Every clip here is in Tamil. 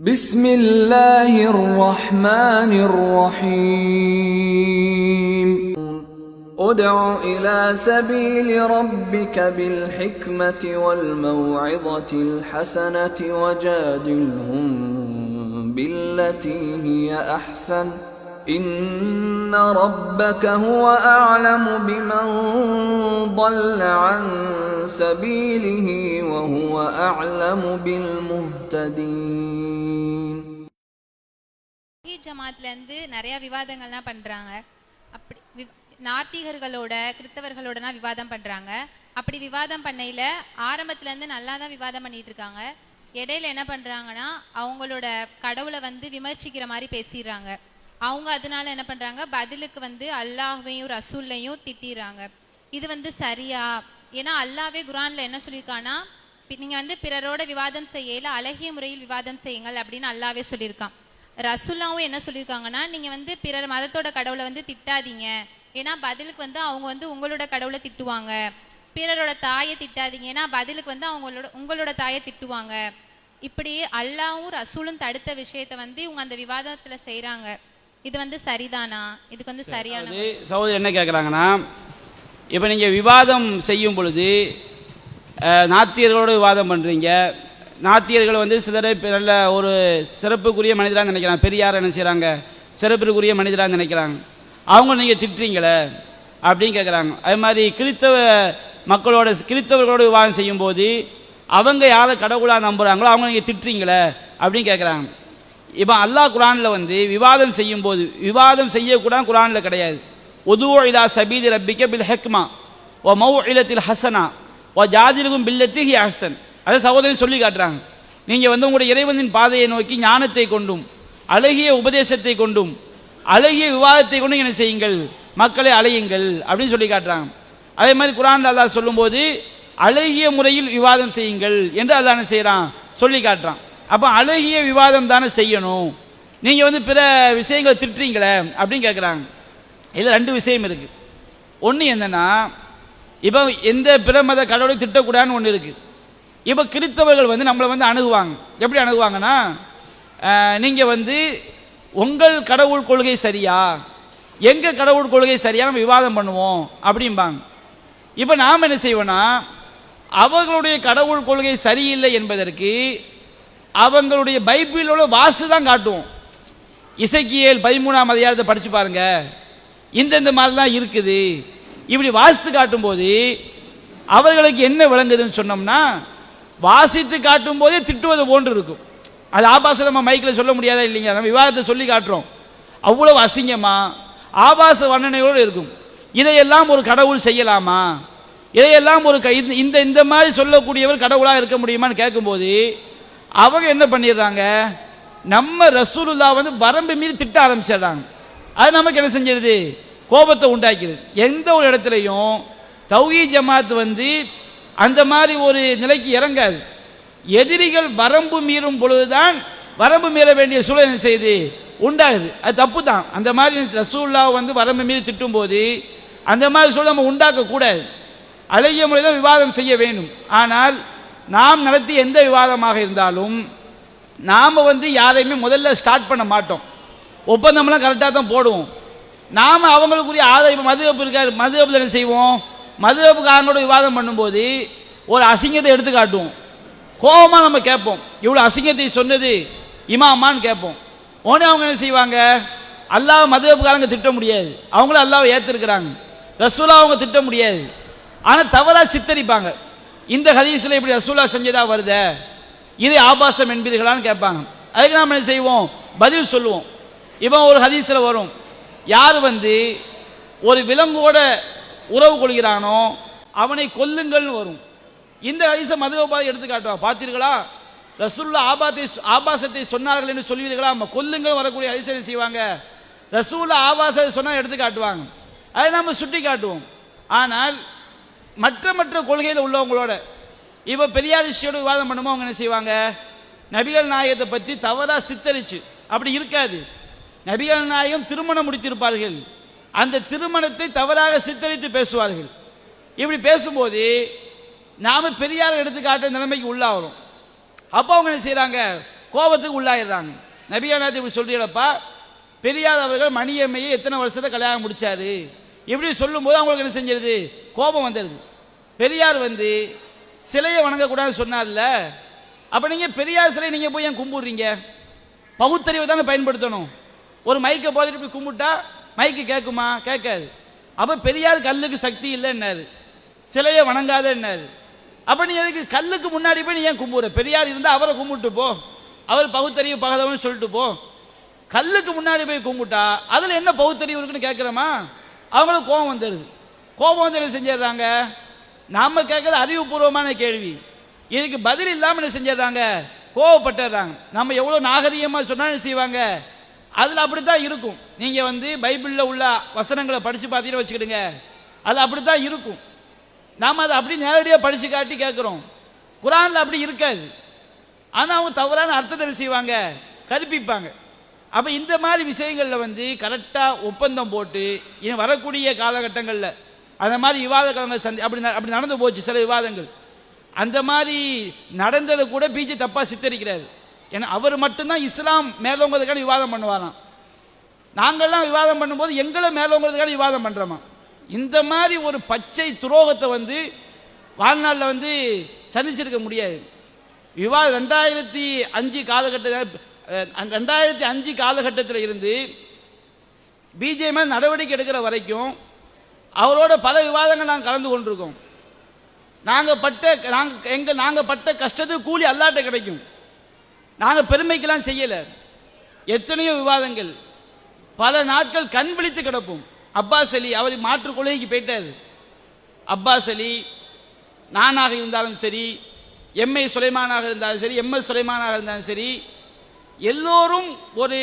بسم الله الرحمن الرحيم. ادع إلى سبيل ربك بالحكمة والموعظة الحسنة وجادلهم بالتي هي أحسن. إن ربك هو أعلم بمن ضل عن سبيله وهو أعلم بالمهتدين ஈ ஜமாத்லேருந்து நிறைய விவாதங்கள்லாம் பண்ணுறாங்க அப்படி வி- நாத்திகர்களோட கிறிஸ்தவர்களோடலாம் விவாதம் பண்ணுறாங்க அப்படி விவாதம் பண்ணையில் ஆரம்பத்துலேருந்து நல்லா தான் விவாதம் பண்ணிட்டு இருக்காங்க இடையில என்ன பண்ணுறாங்கன்னா அவங்களோட கடவுளை வந்து விமர்சிக்கிற மாதிரி பேசிடுறாங்க அவங்க அதனால என்ன பண்ணுறாங்க பதிலுக்கு வந்து அல்லாஹையும் ரசூல்லையும் திட்டிடுறாங்க இது வந்து சரியா? ஏன்னா அல்லாவே குரான்ல என்ன சொல்லியிருக்கான்னா நீங்க வந்து பிறரோட விவாதம் செய்யல அழகிய முறையில் விவாதம் செய்யுங்கள் அப்படின்னு அல்லாவே சொல்லியிருக்கான். ரசுல்லாவும் என்ன சொல்லியிருக்காங்கன்னா நீங்க வந்து பிறர் மதத்தோட கடவுளை வந்து திட்டாதீங்க. ஏன்னா பதிலுக்கு வந்து அவங்க வந்து உங்களோட கடவுளை திட்டுவாங்க. பிறரோட தாயை திட்டாதீங்க. ஏன்னா பதிலுக்கு வந்து அவங்களோட உங்களோட தாயை திட்டுவாங்க. இப்படி அல்லாவும் ரசூலும் தடுத்த விஷயத்த வந்து இவங்க அந்த விவாதத்துல செய்யறாங்க இது வந்து சரிதானா? இதுக்கு வந்து சரியான அது சகோதரி என்ன கேட்குறாங்கன்னா இப்போ நீங்கள் விவாதம் செய்யும் பொழுது நாத்தியர்களோட விவாதம் பண்ணுறீங்க நாத்தியர்கள் வந்து சிலரை நல்ல ஒரு சிறப்புக்குரிய மனிதராக நினைக்கிறாங்க. பெரியார் என்ன செய்கிறாங்க சிறப்புக்குரிய மனிதராக நினைக்கிறாங்க. அவங்க நீங்கள் திட்டுறீங்களே அப்படின்னு கேட்குறாங்க அது மாதிரி கிறித்தவ மக்களோட கிறித்தவர்களோட விவாதம் செய்யும்போது அவங்க யாரை கடவுளாக நம்புகிறாங்களோ அவங்க நீங்கள் திட்டுறீங்களே அப்படின்னு கேட்குறாங்க இப்போ அல்லாஹ் குரானில் வந்து விவாதம் செய்யும் போது விவாதம் செய்யக்கூடாது குரானில் கிடையாது. ஒதுவோ இலா சபீதி ரப்பிக்க பில் ஹெக்மா ஓ மௌ இலத்தில் ஹசனா ஓ ஜாதிருகும் பில்லத்தி ஹி ஹசன் அதை சகோதரி சொல்லி காட்டுறாங்க. நீங்கள் வந்து உங்களுடைய இறைவனின் பாதையை நோக்கி ஞானத்தை கொண்டும் அழகிய உபதேசத்தை கொண்டும் அழகிய விவாதத்தை கொண்டும் என்ன செய்யுங்கள்? மக்களை அலையுங்கள் அப்படின்னு சொல்லி காட்டுறாங்க. அதே மாதிரி குரான் அல்லாஹ் சொல்லும்போது அழகிய முறையில் விவாதம் செய்யுங்கள் என்று அல்லாஹ் என்ன செய்கிறான் சொல்லி காட்டுறான். அப்போ அழகிய விவாதம் தானே செய்யணும். நீங்கள் வந்து பிற விஷயங்களை திட்டுறீங்களே அப்படின்னு கேட்குறாங்க இதில் ரெண்டு விஷயம் இருக்குது ஒன்று என்னன்னா இப்போ எந்த பிற மத கடவுளையும் திட்டக்கூடாதுன்னு ஒன்று இருக்குது இப்போ கிறித்தவர்கள் வந்து நம்மளை வந்து அணுகுவாங்க. எப்படி அணுகுவாங்கன்னா நீங்கள் வந்து உங்கள் கடவுள் கொள்கை சரியா? எங்கள் கடவுள் கொள்கை சரியா நம்ம விவாதம் பண்ணுவோம் அப்படிம்பாங்க. இப்போ நாம் என்ன செய்வோன்னா அவர்களுடைய கடவுள் கொள்கை சரியில்லை என்பதற்கு அவங்களுடைய பைபிளோட வாசு தான் காட்டுவோம் இசைக்கியல் பதிமூணாம் அதிகாரத்தை படித்து பாருங்க. இந்தந்த மாதிரிலாம் இருக்குது. இப்படி வாசித்து காட்டும்போது அவர்களுக்கு என்ன விளங்குதுன்னு சொன்னோம்னா வாசித்து காட்டும் போதே திட்டுவது போன்று இருக்கும். அது ஆபாச நம்ம மைக்கில் சொல்ல முடியாதா இல்லைங்க நம்ம விவாதத்தை சொல்லி காட்டுறோம். அவ்வளவு அசிங்கமா ஆபாச வர்ணனையோடு இருக்கும். இதையெல்லாம் ஒரு கடவுள் செய்யலாமா? இதையெல்லாம் ஒரு க- இந்த- இந்த இந்த மாதிரி சொல்லக்கூடியவர் கடவுளாக இருக்க முடியுமான்னு கேட்கும்போது அவங்க என்ன பண்ணிடுறாங்க? நம்ம ரசூலுல்லா வந்து வரம்பு மீறி திட்ட ஆரம்பிச்சிடுறாங்க. அது நமக்கு என்ன செஞ்சிடுது? கோபத்தை உண்டாக்கிடுது. எந்த ஒரு இடத்துலையும் தௌஹி ஜமாத் வந்து அந்த மாதிரி ஒரு நிலைக்கு இறங்காது. எதிரிகள் வரம்பு மீறும் பொழுதுதான் வரம்பு மீற வேண்டிய சூழல் செய்து உண்டாகுது. அது தப்பு தான் அந்த மாதிரி ரசூல்லா வந்து வரம்பு மீறி திட்டும் போது அந்த மாதிரி சூழல் நம்ம உண்டாக்க கூடாது அழகிய முறையில் விவாதம் செய்ய வேண்டும். ஆனால் நாம் நடத்திய எந்த விவாதமாக இருந்தாலும் நாம் வந்து யாரையுமே முதல்ல ஸ்டார்ட் பண்ண மாட்டோம். ஒப்பந்தம்லாம் கரெக்டாக தான் போடுவோம். நாம் அவங்களுக்குரிய ஆதாயம் மதுவப்பு இருக்கார் மதுவப்பில் என்ன செய்வோம். மதுவப்புக்காரனோட விவாதம் பண்ணும்போது ஒரு அசிங்கத்தை எடுத்து காட்டுவோம். கோபமாக நம்ம கேட்போம். இவ்வளோ அசிங்கத்தை சொன்னது இமாமான்னு கேட்போம். உடனே அவங்க என்ன செய்வாங்க? அல்லாஹ் மதுவப்புக்காரங்க திட்ட முடியாது. அவங்களும் அல்லாவை ஏற்றிருக்கிறாங்க ரசூலா அவங்க திட்ட முடியாது. ஆனால் தவறாக சித்தரிப்பாங்க. இந்த ஹதீஸில் இப்படி ரசூலா செஞ்சதா வருதே? இது ஆபாசம் என்பீர்களான்னு கேட்பாங்க. அதுக்கு நாம் என்ன செய்வோம்? பதில் சொல்லுவோம். இப்போ ஒரு ஹதீஸில் வரும். யார் வந்து ஒரு விலங்கோட உறவு கொள்கிறானோ அவனை கொல்லுங்கள்னு வரும். இந்த ஹதீஸை மதுவபாதை எடுத்து காட்டுவாங்க பார்த்தீர்களா? ரசூல்லா ஆபாத்தை ஆபாசத்தை சொன்னார்கள் என்று சொல்வீர்களா? நம்ம கொல்லுங்கள் வரக்கூடிய ஹதீஸை என்ன செய்வாங்க? ரசூல்லா ஆபாசத்தை சொன்னால் எடுத்து காட்டுவாங்க அதை நம்ம சுட்டி காட்டுவோம் ஆனால் மற்ற மற்ற கொள்கையில் உள்ளவங்களோட இப்போ பெரியாரிசியோட விவாதம் பண்ணுமோ அவங்க என்ன செய்வாங்க? நபிகள் நாயகத்தை பற்றி தவறாக சித்தரிச்சு அப்படி இருக்காது. நபிகள் நாயகம் திருமணம் முடித்திருப்பார்கள். அந்த திருமணத்தை தவறாக சித்தரித்து பேசுவார்கள். இப்படி பேசும்போது நாம் பெரியார் எடுத்துக்காட்ட நிலைமைக்கு உள்ளாகிறோம். அப்போ அவங்க என்ன செய்கிறாங்க கோபத்துக்கு உள்ளாயிடுறாங்க. நபியானாத்து இப்படி சொல்கிறப்பா பெரியார் அவர்கள் மணியம்மையை எத்தனை வருஷத்தை கல்யாணம் முடிச்சாரு? இப்படி சொல்லும்போது அவங்களுக்கு என்ன செஞ்சிருது? கோபம் வந்துடுது பெரியார் வந்து சிலையை வணங்கக்கூடாதுன்னு சொன்னார்ல அப்போ நீங்கள் பெரியார் சிலையை நீங்கள் போய் ஏன் கும்பிடுறீங்க? பகுத்தறிவை தானே பயன்படுத்தணும். ஒரு மைக்கை போதிட்டு போய் கும்பிட்டா மைக்கு கேட்குமா கேட்காது. அப்போ பெரியார் கல்லுக்கு சக்தி இல்லைன்னாரு. சிலையை வணங்காதன்னாரு. அப்போ நீ எதுக்கு கல்லுக்கு முன்னாடி போய் நீ ஏன் கும்பிடுற? பெரியார் இருந்தால் அவரை கும்பிட்டு போ. அவர் பகுத்தறிவு பகதவன் சொல்லிட்டு போ. கல்லுக்கு முன்னாடி போய் கும்பிட்டா அதில் என்ன பகுத்தறிவு இருக்குன்னு கேட்குறோமா அவங்களுக்கு கோபம் வந்துடுது கோபம் வந்து என்ன செஞ்சிடுறாங்க? நாம கேட்கறது அறிவுபூர்வமான கேள்வி. இதுக்கு பதில் இல்லாமல் என்ன செஞ்சிடறாங்க? கோவப்பட்டுறாங்க. நம்ம எவ்வளோ நாகரிகமாக சொன்னாலும் செய்வாங்க? அதில் அப்படி தான் இருக்கும். நீங்கள் வந்து பைபிளில் உள்ள வசனங்களை படித்து பார்த்தீங்கன்னு வச்சுக்கிடுங்க. அது அப்படி தான் இருக்கும். நாம் அதை அப்படி நேரடியாக படித்து காட்டி கேட்குறோம். குரானில் அப்படி இருக்காது. ஆனால் அவங்க தவறான அர்த்தத்தை செய்வாங்க? கற்பிப்பாங்க. அப்போ இந்த மாதிரி விஷயங்களில் வந்து கரெக்டாக ஒப்பந்தம் போட்டு வரக்கூடிய காலகட்டங்களில் அந்த மாதிரி விவாதங்கள் சந்தி அப்படி ந- அப்படி நடந்து போச்சு சில விவாதங்கள். அந்த மாதிரி நடந்ததை கூட பிஜே தப்பாக சித்தரிக்கிறாரு. ஏன்னா அவர் மட்டும்தான் இஸ்லாம் மேலோங்கிறதுக்கான விவாதம் பண்ணுவாராம். நாங்கள்லாம் விவாதம் பண்ணும்போது எங்களை மேலோங்கிறதுக்கான விவாதம் பண்ணுறோமா இந்த மாதிரி ஒரு பச்சை துரோகத்தை வந்து வாழ்நாளில் வந்து சந்திச்சிருக்க முடியாது. விவாதம் ரெண்டாயிரத்தி அஞ்சு காலகட்ட ரெண்டாயிரத்தி அஞ்சு காலகட்டத்தில் இருந்து பிஜேபி நடவடிக்கை எடுக்கிற வரைக்கும் அவரோட பல விவாதங்கள் நாங்கள் கலந்து கொண்டிருக்கோம். நாங்கள் பட்ட நாங்கள் எங்கள் நாங்கள் பட்ட கஷ்டத்துக்கு கூலி அல்லாட்ட கிடைக்கும். நாங்கள் பெருமைக்கெல்லாம் செய்யலை. எத்தனையோ விவாதங்கள். பல நாட்கள் கண் விழித்து கிடப்போம். அப்பாஸ் அலி அவர் மாற்று கொள்கைக்கு போயிட்டார். அப்பாஸ் அலி நானாக இருந்தாலும் சரி எம்ஐ சுலைமானாக இருந்தாலும் சரி எம்எஸ் சுலைமானாக இருந்தாலும் சரி எல்லோரும் ஒரு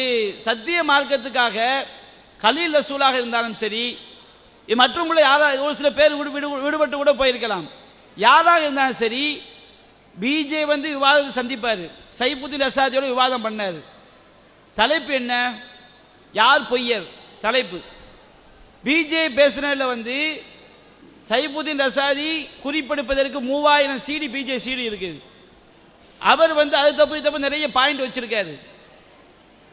சத்திய மார்க்கத்துக்காக கலீல் ரசூலாக இருந்தாலும் சரி இது மற்றும் யாரா ஒரு சில பேர் விடு விடு விடுபட்டு கூட போயிருக்கலாம். யாராக இருந்தாலும் சரி பிஜே வந்து விவாதத்தை சந்திப்பார். சைபுத்தின் ரசாதியோட விவாதம் பண்ணார். தலைப்பு என்ன? யார் பொய்யர்? தலைப்பு. பிஜே பேசுனதில் வந்து சைபுதீன் ரசாதி குறிப்பெடுப்பதற்கு மூவாயிரம் சிடி பிஜே சிடி இருக்குது அவர் வந்து அது தப்பு தப்பு நிறைய பாயிண்ட் வச்சிருக்காரு.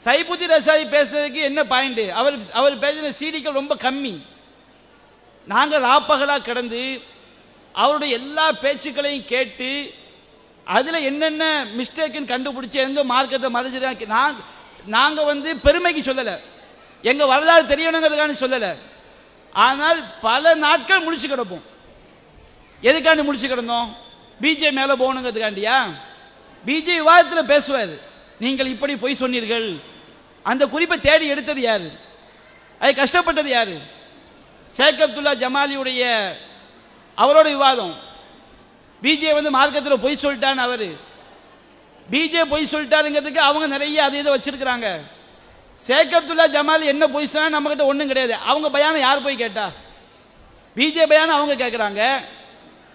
சைபுதீன் ரசாதி பேசுறதுக்கு என்ன பாயிண்ட் அவர் அவர் பேசின சிடிக்கள் ரொம்ப கம்மி. நாங்கள் ராப்பகலாக கிடந்து அவருடைய எல்லா பேச்சுக்களையும் கேட்டு அதில் என்னென்ன மிஸ்டேக்குன்னு கண்டுபிடிச்சி எந்த மார்க்கத்தை மறைஞ்சிருக்காங்க நாங்கள் நாங்கள் வந்து பெருமைக்கு சொல்லலை. எங்கள் வரலாறு தெரியணுங்கிறதுக்கான சொல்லலை. ஆனால் பல நாட்கள் முடிச்சு கிடப்போம். எதுக்காண்டி முடிச்சு கிடந்தோம்? பிஜே மேலே போகணுங்கிறதுக்காண்டியா? பிஜே விவாதத்தில் பேசுவார். நீங்கள் இப்படி பொய் சொன்னீர்கள். அந்த குறிப்பை தேடி எடுத்தது யார்? அது கஷ்டப்பட்டது யாரு? ஷேக் அப்துல்லா ஜமாலியுடைய அவரோட விவாதம். பிஜே வந்து மார்க்கத்தில் பொய் சொல்லிட்டான்னு அவர். பிஜே பொய் சொல்லிட்டாருங்கிறதுக்கு அவங்க நிறைய அது இதை வச்சிருக்கிறாங்க. ஷேக் அப்துல்லா ஜமால் என்ன பொய் சொன்னால் நம்மக்கிட்ட ஒன்றும் கிடையாது. அவங்க பயானம் யார் போய் கேட்டா? பிஜே பயானம் அவங்க கேட்குறாங்க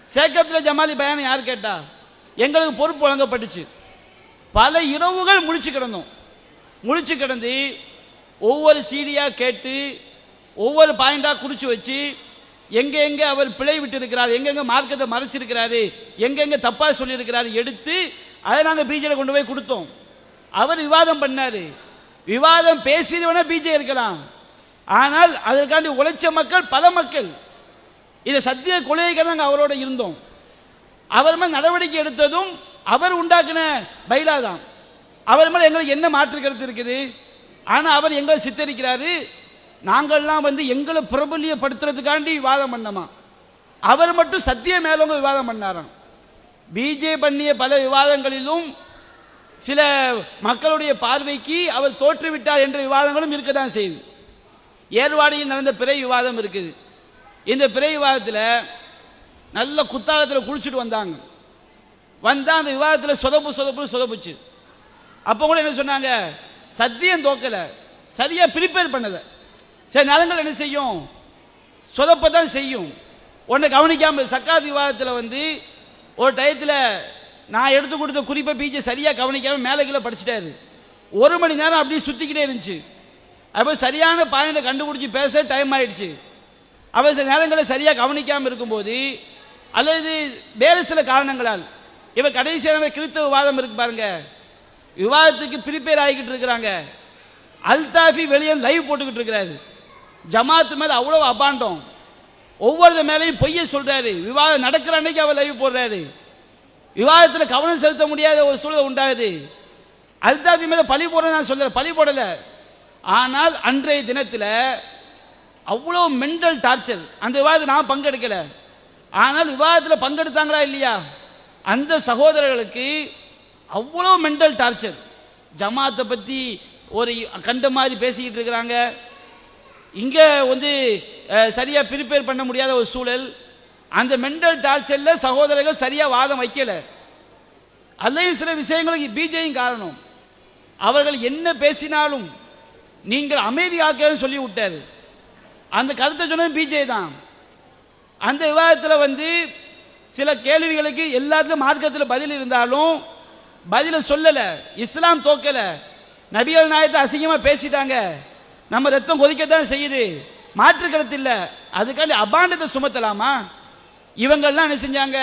ஷேக் அப்துல்லா ஜமாலி பயானம் யார் கேட்டா? எங்களுக்கு பொறுப்பு வழங்கப்பட்டுச்சு. பல இரவுகள் முழிச்சு கிடந்தோம். முழிச்சு கிடந்து ஒவ்வொரு சீடியாக கேட்டு ஒவ்வொரு பாயிண்டாக குறித்து வச்சு எங்கெங்கே அவர் பிழை விட்டு இருக்கிறார் எங்கெங்கே மார்க்கத்தை மறைச்சிருக்கிறாரு எங்கெங்கே தப்பாக சொல்லியிருக்கிறாரு எடுத்து அதை நாங்கள் பிஜேல கொண்டு போய் கொடுத்தோம். அவர் விவாதம் பண்ணாரு. விவாதம் பேசியது வேணா பிஜே இருக்கலாம். ஆனால் அதற்காண்டி உழைச்ச மக்கள் பல மக்கள். இதை சத்திய கொலையாக நாங்கள் அவரோட இருந்தோம். அவர் மேல் நடவடிக்கை எடுத்ததும் அவர் உண்டாக்குன பைலா தான். அவர் மேலே எங்களுக்கு என்ன மாற்று கருத்து இருக்குது? ஆனால் அவர் எங்களை சித்தரிக்கிறாரு. நாங்கள்லாம் வந்து எங்களை பிரபல்யப்படுத்துறதுக்காண்டி விவாதம் பண்ணோமா? அவர் மட்டும் சத்திய மேலவங்க விவாதம் பண்ணாராம். பிஜே பண்ணிய பல விவாதங்களிலும் சில மக்களுடைய பார்வைக்கு அவர் தோற்றுவிட்டார் என்ற விவாதங்களும் இருக்க தான் செய்யுது ஏர்வாடியில் நடந்த பிறை விவாதம் இருக்குது. இந்த பிறை விவாதத்தில் நல்ல குத்தாலத்தில் குளிச்சுட்டு வந்தாங்க. வந்தால் அந்த விவாதத்தில் சொதப்பு சொதப்புன்னு சொதப்புச்சு. அப்போ கூட என்ன சொன்னாங்க? சத்தியம் தோக்கலை. சரியாக ப்ரிப்பேர் பண்ணதை சரி நிலங்கள் என்ன செய்யும்? சொதப்ப தான் செய்யும். உன்னை கவனிக்காமல் சக்காத் விவாதத்தில் வந்து ஒரு டயத்தில் நான் எடுத்து கொடுத்த குறிப்பை பீச்சை சரியாக கவனிக்காமல் மேலே கீழே படிச்சிட்டாரு. ஒரு மணி நேரம் அப்படியே சுற்றிக்கிட்டே இருந்துச்சு. அப்போ சரியான பாயிண்டை கண்டுபிடிச்சி பேச டைம் ஆயிடுச்சு. அவள் சில நேரங்களை சரியாக கவனிக்காமல் இருக்கும்போது அல்லது வேறு சில காரணங்களால் இவ கடைசியாக கிறித்தவ விவாதம் இருக்கு பாருங்க. விவாதத்துக்கு ப்ரிப்பேர் ஆகிக்கிட்டு இருக்கிறாங்க. அல்தாஃபி வெளியே லைவ் போட்டுக்கிட்டு இருக்கிறாரு. ஜமாத்து மேலே அவ்வளோ அபாண்டம். ஒவ்வொரு மேலையும் பொய்யை சொல்கிறாரு விவாதம் நடக்கிற அன்னைக்கு அவர் லைவ் போடுறாரு. விவாதத்தில் கவனம் செலுத்த முடியாத ஒரு சூழல் உண்டாகுது. அல்தாபி மேலே பழி போட நான் சொல்கிறேன் பழி போடலை. ஆனால் அன்றைய தினத்தில் அவ்வளோ மென்டல் டார்ச்சர் அந்த விவாதத்தை நான் பங்கெடுக்கலை. ஆனால் விவாதத்தில் பங்கெடுத்தாங்களா இல்லையா? அந்த சகோதரர்களுக்கு அவ்வளோ மென்டல் டார்ச்சர் ஜமாத்தை பற்றி ஒரு கண்ட மாதிரி பேசிக்கிட்டு இருக்கிறாங்க. இங்கே வந்து சரியாக ப்ரிப்பேர் பண்ண முடியாத ஒரு சூழல். அந்த மென்டல் டார்ச்சரில் சகோதரர்கள் சரியாக வாதம் வைக்கலை. அதுலேயும் சில விஷயங்களுக்கு பிஜேயும் காரணம். அவர்கள் என்ன பேசினாலும் நீங்கள் அமைதி காக்கன்னு சொல்லி விட்டாரு அந்த கருத்தை சொன்னது பிஜே தான். அந்த விவாதத்தில் வந்து சில கேள்விகளுக்கு எல்லாத்துக்கும் மார்க்கத்தில் பதில் இருந்தாலும் பதிலை சொல்லலை இஸ்லாம் தோக்கலை. நபிகள் நாயத்தை அசிங்கமாக பேசிட்டாங்க. நம்ம ரத்தம் கொதிக்கத்தான் செய்யுது? மாற்று கருத்து இல்லை. அதுக்காண்டி அபாண்டத்தை சுமத்தலாமா? இவங்கெல்லாம் என்ன செஞ்சாங்க?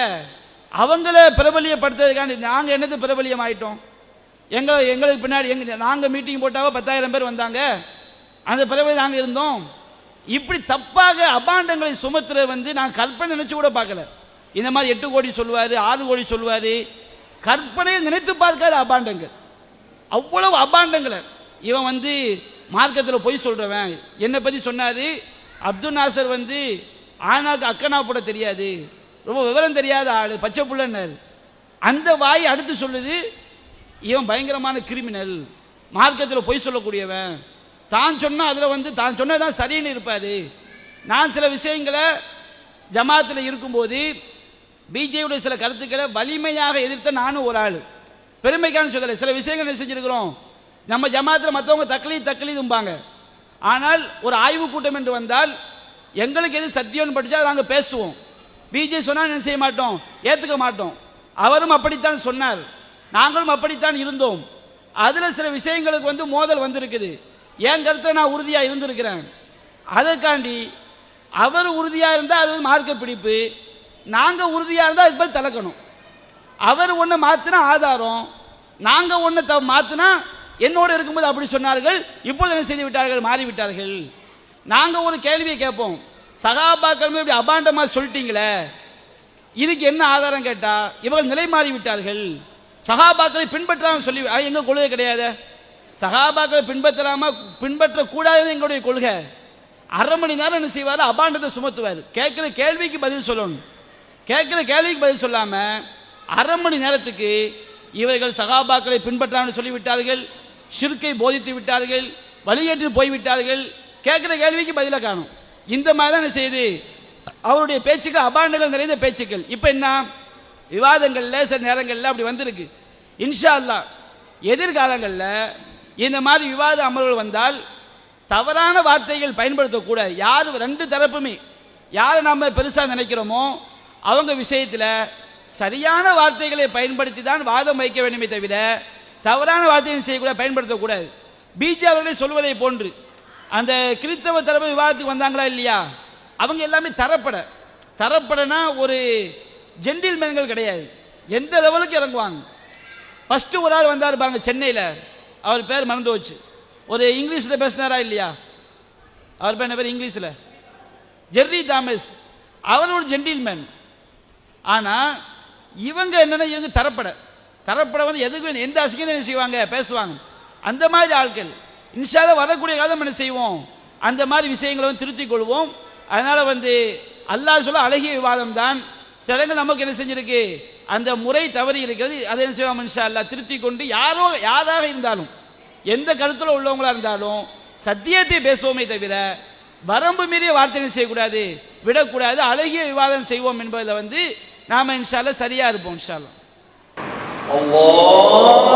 அவங்கள பிரபலியப்படுத்துறதுக்காண்டி நாங்கள் என்னது பிரபலியம் ஆயிட்டோம் எங்களை எங்களுக்கு பின்னாடி எங்க நாங்கள் மீட்டிங் போட்டாவோ பத்தாயிரம் பேர் வந்தாங்க. அந்த பிரபலியம் நாங்கள் இருந்தோம். இப்படி தப்பாக அபாண்டங்களை சுமத்துறது வந்து நான் கற்பனை நினைச்சு கூட பார்க்கல. இந்த மாதிரி எட்டு கோடி சொல்லுவார் ஆறு கோடி சொல்லுவார். கற்பனையை நினைத்து பார்க்காத அபாண்டங்கள். அவ்வளவு அபாண்டங்களை. இவன் வந்து மார்க்கத்தில் பொய் சொல்கிறவன் என்னை பற்றி சொன்னார்? அப்துல் நாசர் வந்து ஆனாக்கு அக்கனா போட தெரியாது. ரொம்ப விவரம் தெரியாத ஆள் பச்சை புள்ளன்னார். அந்த வாய் அடுத்து சொல்லுது இவன் பயங்கரமான கிரிமினல் மார்க்கத்தில் பொய் சொல்லக்கூடியவன். தான் சொன்னால் அதில் வந்து தான் சொன்னதான் சரின்னு இருப்பார். நான் சில விஷயங்களை ஜமாத்தில் இருக்கும்போது பிஜேபியுடைய சில கருத்துக்களை வலிமையாக எதிர்த்த நானும் ஒரு ஆள். பெருமைக்கான சொல்லலை சில விஷயங்கள் என்ன நம்ம ஜமாத்தில் மற்றவங்க தக்லி தக்லீதும்பாங்க. ஆனால் ஒரு ஆய்வு கூட்டம் என்று வந்தால் எங்களுக்கு எது சத்தியம்னு படித்தா நாங்கள் பேசுவோம். பிஜே சொன்னால் என்ன செய்ய மாட்டோம்? ஏற்றுக்க மாட்டோம். அவரும் அப்படித்தான் சொன்னார். நாங்களும் அப்படித்தான் இருந்தோம். அதில் சில விஷயங்களுக்கு வந்து மோதல் வந்திருக்குது. என் கருத்தில் நான் உறுதியாக இருந்திருக்கிறேன். அதற்காண்டி அவர் உறுதியாக இருந்தால் அது வந்து மார்க்க பிடிப்பு. நாங்கள் உறுதியாக இருந்தால் அதுக்கு பேர் தலக்கணும் அவர் ஒன்று மாற்றினா ஆதாரம். நாங்கள் ஒன்று த மாற்றினா என்னோடு இருக்கும்போது அப்படி சொன்னார்கள் இப்பொழுது என்ன செய்து விட்டார்கள் மாறிவிட்டார்கள். நாங்கள் ஒரு கேள்வியை கேட்போம். சகாபாக்கள் இப்படி அபாண்டமாக சொல்லிட்டீங்களே இதுக்கு என்ன ஆதாரம் கேட்டால் இவர்கள் நிலை மாறிவிட்டார்கள். சகாபாக்களை பின்பற்றாமல் சொல்லி அது எங்க கொள்கை கிடையாது. சகாபாக்களை பின்பற்றாம பின்பற்றக்கூடாது எங்களுடைய கொள்கை. அரை மணி நேரம் என்ன செய்வார்? அபாண்டத்தை சுமத்துவார். கேட்குற கேள்விக்கு பதில் சொல்லணும். கேட்குற கேள்விக்கு பதில் சொல்லாமல் அரை மணி நேரத்துக்கு இவர்கள் சகாபாக்களை பின்பற்றாமல் சொல்லிவிட்டார்கள். ஷிர்கை போதித்து விட்டார்கள் வழியேற்று போய்விட்டார்கள். கேட்குற கேள்விக்கு பதிலாக காணும். இந்த மாதிரி தான் என்ன செய்யுது? அவருடைய பேச்சுக்கள் அபாண்டங்கள் நிறைந்த பேச்சுக்கள். இப்போ என்ன? விவாதங்களில் சில நேரங்களில் அப்படி வந்திருக்கு. இன்ஷா அல்லா எதிர்காலங்களில் இந்த மாதிரி விவாத அமர்வுகள் வந்தால் தவறான வார்த்தைகள் பயன்படுத்தக்கூடாது. யார் ரெண்டு தரப்புமே. யாரை நாம் பெருசாக நினைக்கிறோமோ அவங்க விஷயத்தில் சரியான வார்த்தைகளை பயன்படுத்தி தான் வாதம் வைக்க வேண்டுமே தவிர தவறான வார்த்தைகளை செய்யக்கூடாது பயன்படுத்தக்கூடாது. பிஜே அவர்களே சொல்வதை போன்று அந்த கிறித்தவ தரப்பு விவாதத்துக்கு வந்தாங்களா இல்லையா? அவங்க எல்லாமே தரப்பட. தரப்படனா ஒரு ஜென்டில்மேன்கள் கிடையாது. எந்த லெவலுக்கு இறங்குவாங்க? ஃபஸ்ட்டு ஒரு ஆள் வந்தார் பாருங்க சென்னையில். அவர் பேர் மறந்து போச்சு. ஒரு இங்கிலீஷில் பேசினாரா இல்லையா? அவர் பேர் என்ன பேர்? இங்கிலீஷில். Jerry Thomas. அவர் ஒரு ஜென்டில்மேன் ஆனால் இவங்க என்னென்னா இவங்க தரப்பட. தரப்பட வந்து எதுக்கு எந்த அசிங்கம் என்ன செய்வாங்க? பேசுவாங்க. அந்த மாதிரி ஆட்கள். இன்ஷால வரக்கூடிய காலம் என்ன செய்வோம்? அந்த மாதிரி விஷயங்களை வந்து திருத்திக் கொள்வோம். அதனால வந்து அல்லாஹ் சொல்ல அழகிய விவாதம் தான். சில நமக்கு என்ன செஞ்சிருக்கு? அந்த முறை தவறி இருக்கிறது. அதை என்ன செய்வோம்? இன்ஷா அல்லா திருத்தி கொண்டு யாரோ யாராக இருந்தாலும் எந்த கருத்தில் உள்ளவங்களா இருந்தாலும் சத்தியத்தை பேசுவோமே தவிர வரம்பு மீறிய வார்த்தை செய்யக்கூடாது? விடக்கூடாது. அழகிய விவாதம் செய்வோம் என்பதில் வந்து நாம இன்ஷால்ல சரியா இருப்போம் இன்ஷால்லாம் Allah